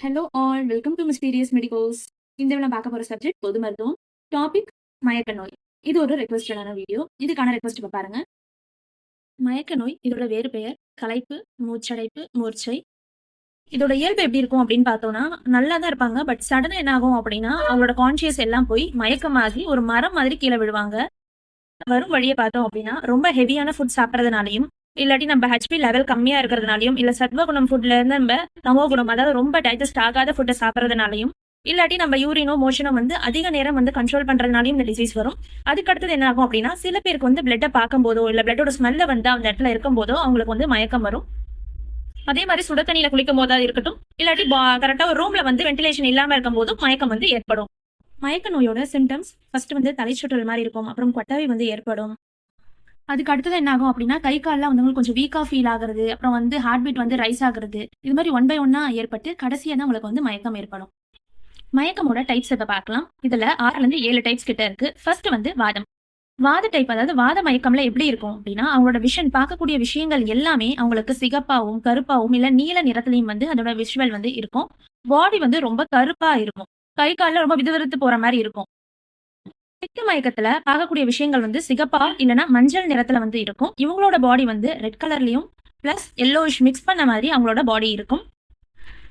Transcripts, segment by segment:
Hello all welcome to mysterious medicos இந்த நான் பார்க்க போகிற சப்ஜெக்ட் பொது மருத்துவம். டாபிக் மயக்க நோய் இது ஒரு ரெக்வஸ்டடான வீடியோ இதுக்கான ரெக்வஸ்ட் இப்போ பாருங்க. மயக்க நோய் இதோட வேறு பெயர் களைப்பு மூச்சடைப்பு மூர்ச்சை. இதோட இயல்பு எப்படி இருக்கும் அப்படின்னு பார்த்தோம்னா நல்லா தான் இருப்பாங்க பட் சடனாக என்ன ஆகும் அப்படின்னா அவங்களோட கான்சியஸ் எல்லாம் போய் மயக்கமாகி ஒரு மரம் மாதிரி கீழே விழுவாங்க. வரும் வழியை பார்த்தோம் அப்படின்னா ரொம்ப ஹெவியான ஃபுட் சாப்பிட்றதுனாலையும் இல்லாட்டி நம்ம ஹெச்பி லெவல் கம்மியா இருக்கிறதுனாலையும் இல்ல சத்வகுணம் ஃபுட்ல இருந்து நம்ம தமோ குணம் அதாவது ரொம்ப டைஜஸ்ட் ஆகாத ஃபுட்டை சாப்பிட்றதுனாலையும் இல்லாட்டி நம்ம யூரினோ மோஷனோ வந்து அதிக நேரம் வந்து கண்ட்ரோல் பண்றதுனாலையும் இந்த டிசீஸ் வரும். அதுக்கு அடுத்தது என்ன ஆகும் அப்படின்னா சில பேருக்கு வந்து பிளட்டை பார்க்கும்போதோ இல்ல பிளட்டோட ஸ்மெல்ல வந்து அந்த இடத்துல இருக்கும்போதோ அவங்களுக்கு வந்து மயக்கம் வரும். அதே மாதிரி சுட தண்ணியில குளிக்கும் போதாவது இருக்கட்டும் இல்லாட்டி கரெக்டா ஒரு ரூம்ல வந்து வென்டிலேஷன் இல்லாம இருக்கும் போதும் மயக்கம் வந்து ஏற்படும். மயக்க நோயோட சிம்டம்ஸ் ஃபர்ஸ்ட் வந்து தலை சுற்றல் மாதிரி இருக்கும் அப்புறம் கொட்டாவி வந்து ஏற்படும். அதுக்கு அடுத்தது என்ன ஆகும் அப்படின்னா கை கால்லாம் வந்து உங்களுக்கு கொஞ்சம் வீக்கா ஃபீல் ஆகுறது அப்புறம் வந்து ஹார்ட் பீட் வந்து ரைஸ் ஆகுறது இது மாதிரி ஒன் பை ஒன்னா ஏற்பட்டு கடைசியாக தான் உங்களுக்கு வந்து மயக்கம் ஏற்படும். மயக்கமோட டைப்ஸ் இப்போ பார்க்கலாம். இதுல ஆறுல இருந்து ஏழு டைப்ஸ் கிட்ட இருக்கு. ஃபர்ஸ்ட் வந்து வாதம். வாத டைப் அதாவது வாத மயக்கம்ல எப்படி இருக்கும் அப்படின்னா அவங்களோட விஷன் பார்க்கக்கூடிய விஷயங்கள் எல்லாமே அவங்களுக்கு சிகப்பாவும் கருப்பாவும் இல்ல நீல நிறத்துலையும் வந்து அதோட விஷுவல் வந்து இருக்கும். பாடி வந்து ரொம்ப கருப்பா இருக்கும். கை காலில் ரொம்ப விதுவிறுத்து போற மாதிரி இருக்கும். திட்டு மயக்கத்துல பார்க்கக்கூடிய விஷயங்கள் வந்து சிகப்பா இல்லைன்னா மஞ்சள் நிறத்துல வந்து இருக்கும். இவங்களோட பாடி வந்து ரெட் கலர்லயும் பிளஸ் எல்லோயிஷ் மிக்ஸ் பண்ண மாதிரி அவங்களோட பாடி இருக்கும்.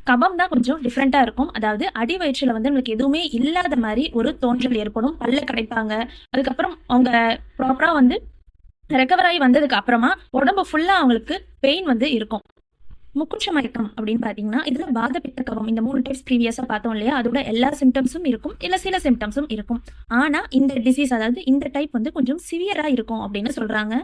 கபம் தான் கொஞ்சம் டிஃப்ரெண்டா இருக்கும். அதாவது அடி வயிற்றுல வந்து நம்மளுக்கு எதுவுமே இல்லாத மாதிரி ஒரு தோன்றல் ஏற்படும். பல்ல கிடைப்பாங்க அதுக்கப்புறம் அவங்க ப்ராப்பரா வந்து ரெக்கவர் ஆகி வந்ததுக்கு அப்புறமா உடம்பு ஃபுல்லா அவங்களுக்கு பெயின் வந்து இருக்கும். முக்குற்ற மயக்கம் அப்படின்னு பார்த்தீங்கன்னா இதில் வாத பித்த இந்த மூணு டைப்ஸ் ப்ரீவியஸாக பார்த்தோம் இல்லையா? அதோட எல்லா சிம்டம்ஸும் இருக்கும் இல்லை சில சிம்டம்ஸும் இருக்கும். ஆனால் இந்த டிசீஸ் அதாவது இந்த டைப் வந்து கொஞ்சம் சிவியராக இருக்கும் அப்படின்னு சொல்றாங்க.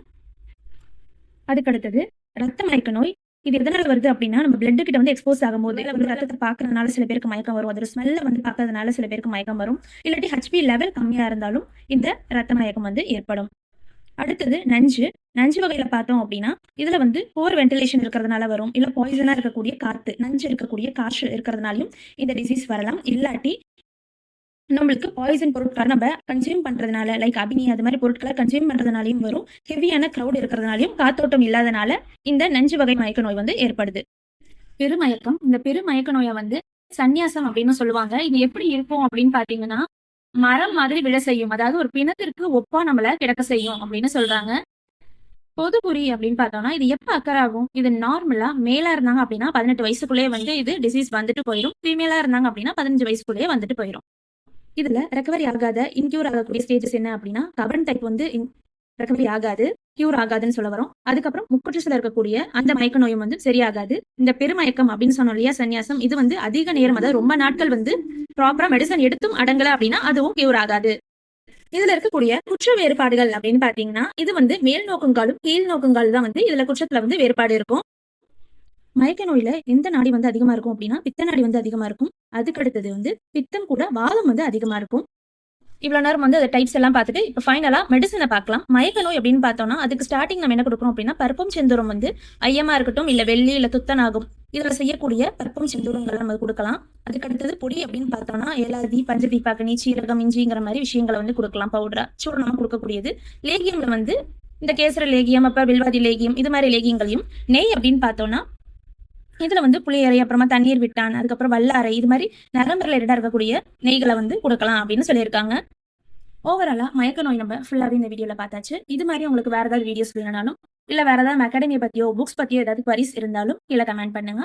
அதுக்கடுத்தது ரத்த மயக்க நோய். இது எதனால வருது அப்படின்னா நம்ம பிளட் கிட்ட வந்து எக்ஸ்போஸ் ஆகும்போது இல்லை வந்து ரத்தத்தை பார்க்கறதுனால சில பேருக்கு மயக்கம் வரும். அதோட ஸ்மெல்ல வந்து பார்க்கறதுனால சில பேருக்கு மயக்கம் வரும். இல்லாட்டி ஹெச்பி லெவல் கம்மியாக இருந்தாலும் இந்த ரத்த மயக்கம் வந்து ஏற்படும். அடுத்தது நஞ்சு. நஞ்சு வகையில பார்த்தோம் அப்படின்னா இதுல வந்து போர் வென்டிலேஷன் இருக்கிறதுனால வரும். இல்ல பாய்சனா இருக்கக்கூடிய காத்து நஞ்சு இருக்கக்கூடிய காற்று இருக்கிறதுனாலையும் இந்த டிசீஸ் வரலாம். இல்லாட்டி நம்மளுக்கு பாய்சன் பொருட்களை நம்ம கன்சியூம் பண்றதுனால லைக் அபினி அது மாதிரி பொருட்களை கன்சியூம் பண்றதுனாலையும் வரும். ஹெவியான க்ரௌட் இருக்கிறதுனாலையும் காத்தோட்டம் இல்லாதனால இந்த நஞ்சு வகை மயக்க நோய் வந்து ஏற்படுது. பெருமயக்கம். இந்த பெருமயக்க நோயை வந்து சந்நியாசம் அப்படின்னு சொல்லுவாங்க. இது எப்படி இருக்கும் அப்படின்னு பாத்தீங்கன்னா மரம் மாதிரி விழ செய்யும். அதாவது ஒரு பிணத்திற்கு ஒப்பா நம்மள கிடக்க செய்யும் அப்படின்னு சொல்றாங்க. பொதுபுரி அப்படின்னு பார்த்தோம்னா இது எப்ப அக்கறை ஆகும்? இது நார்மலா மேலா இருந்தாங்க அப்படின்னா பதினெட்டு வயசுக்குள்ளேயே வந்து இது டிசீஸ் வந்துட்டு போயிடும் ஃபீமேலா இருந்தாங்க அப்படின்னா பதினஞ்சு வயசுக்குள்ளேயே வந்துட்டு போயிடும் இதுல ரெக்கவரி ஆகாத இன்க்யூர் ஆகக்கூடிய ஸ்டேஜஸ் என்ன அப்படின்னா கபன் டைப் வந்து ரெக்கவரி ஆகாது. கியூர் ஆகாதுன்னு சொல்ல வரும். அதுக்கப்புறம் முக்குற்றத்தில் இருக்கக்கூடிய அந்த மயக்க நோயும் வந்து சரியாகாது. இந்த பெருமயக்கம் அப்படின்னு சொன்னோம் இல்லையா சன்னியாசம் இது வந்து அதிக நேரம் அதாவது ரொம்ப நாட்கள் வந்து ப்ராப்பரா மெடிசன் எடுத்தும் அடங்கல அப்படின்னா அதுவும் கியூர் ஆகாது. இதுல இருக்கக்கூடிய குற்ற வேறுபாடுகள் அப்படின்னு பாத்தீங்கன்னா இது வந்து மேல் நோக்கங்காலும் கீழ் நோக்கங்கால் தான் வந்து இதுல குற்றத்துல வந்து வேறுபாடு இருக்கும். மயக்க நோயில எந்த நாடி வந்து அதிகமா இருக்கும் அப்படின்னா பித்த நாடி வந்து அதிகமா இருக்கும். அதுக்கு அடுத்தது வந்து பித்தம் கூட வாதம் வந்து அதிகமா இருக்கும். இவ்வளவு நேரம் வந்து அந்த டைப்ஸ் எல்லாம் பார்த்துட்டு இப்போ ஃபைனலா மெடிசனை பார்க்கலாம். மயக்க நோய் அப்படின்னு பார்த்தோம்னா அதுக்கு ஸ்டார்டிங் நம்ம என்ன கொடுக்குறோம் அப்படின்னா பருப்பும் செந்தூரம் வந்து ஐயமா இருக்கட்டும் இல்ல வெள்ளி இல்ல துத்தனாகும் இதுல செய்யக்கூடிய பருப்பும் செந்தூரங்களை நம்ம கொடுக்கலாம். அதுக்கு அடுத்தது பொடி அப்படின்னு பார்த்தோம்னா ஏலாதி பஞ்சதீபாக்கனி சீரகம் இஞ்சிங்கிற மாதிரி விஷயங்களை வந்து கொடுக்கலாம். பவுடரா சூடனமா கொடுக்கக்கூடியது. லேகியம்ல வந்து இந்த கேசர லேகியம் அப்ப வில்வாதி லேகியம் இது மாதிரி லேகியங்களையும் நெய் அப்படின்னு பார்த்தோம்னா இதுல வந்து புளியறை அப்புறமா தண்ணீர் விட்டான் அதுக்கப்புறம் வல்லாரை இது மாதிரி நரம்பு ரிலேட்டடா இருக்கக்கூடிய நெய்களை வந்து கொடுக்கலாம் அப்படின்னு சொல்லியிருக்காங்க. ஓவராலா மயக்க நோய் நம்ம ஃபுல்லாவே இந்த வீடியோல பார்த்தாச்சு. இது மாதிரி உங்களுக்கு வேற ஏதாவது வீடியோஸ் வேணும்னாலும் இல்ல வேற ஏதாவது அகாடமியை பத்தியோ புக்ஸ் பத்தியோ ஏதாவது குவரிஸ் இருந்தாலும் கீழே கமெண்ட் பண்ணுங்க.